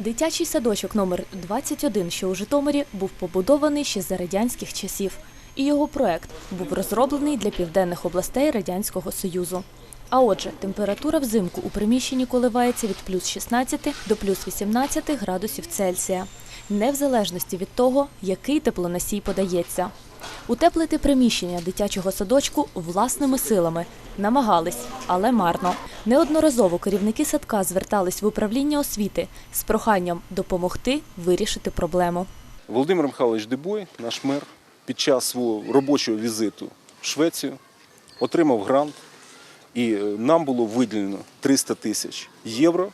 Дитячий садочок номер 21, що у Житомирі, був побудований ще за радянських часів, і його проект був розроблений для південних областей Радянського Союзу. А отже, температура взимку у приміщенні коливається від плюс 16 до плюс 18 градусів Цельсія, не в залежності від того, який теплоносій подається. Утеплити приміщення дитячого садочку власними силами намагались, але марно. Неодноразово керівники садка звертались в управління освіти з проханням допомогти вирішити проблему. Володимир Михайлович Дебой, наш мер, під час свого робочого візиту в Швецію отримав грант, і е, нам було виділено 300 тисяч євро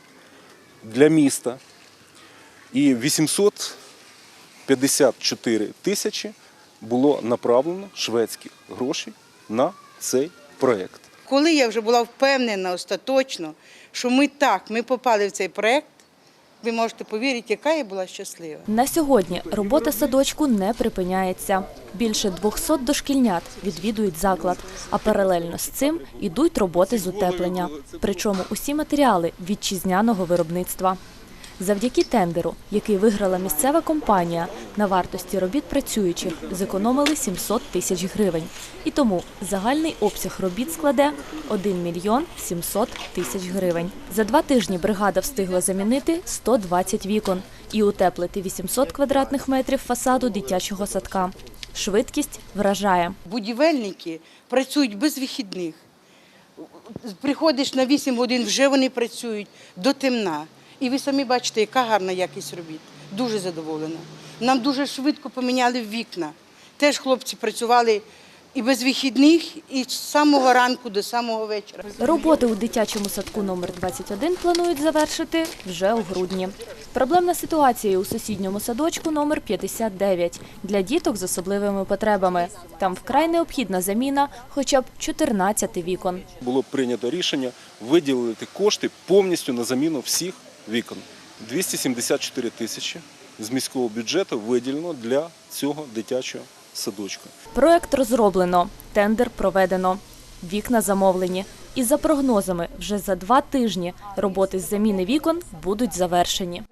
для міста. І 854 тисячі було направлено шведських грошей на цей проєкт. Коли я вже була впевнена остаточно, що ми так, ми попали в цей проект, ви можете повірити, яка я була щаслива. На сьогодні робота садочку не припиняється. Більше 200 дошкільнят відвідують заклад, а паралельно з цим ідуть роботи з утеплення. Причому усі матеріали вітчизняного виробництва. Завдяки тендеру, який виграла місцева компанія, на вартості робіт працюючих зекономили 700 тисяч гривень. І тому загальний обсяг робіт складе 1 мільйон 700 тисяч гривень. За два тижні бригада встигла замінити 120 вікон і утеплити 800 квадратних метрів фасаду дитячого садка. Швидкість вражає. Будівельники працюють без вихідних. Приходиш на 8 годин, вже вони працюють до темна. І ви самі бачите, яка гарна якість робіт. Дуже задоволена. Нам дуже швидко поміняли вікна. Теж хлопці працювали і без вихідних, і з самого ранку до самого вечора. Роботи у дитячому садку номер 21 планують завершити вже у грудні. Проблемна ситуація у сусідньому садочку номер 59 для діток з особливими потребами. Там вкрай необхідна заміна хоча б 14 вікон. Було прийнято рішення виділити кошти повністю на заміну всіх вікон. 274 тисячі з міського бюджету виділено для цього дитячого садочка. Проект розроблено, тендер проведено, вікна замовлені. І за прогнозами, вже за два тижні роботи з заміни вікон будуть завершені.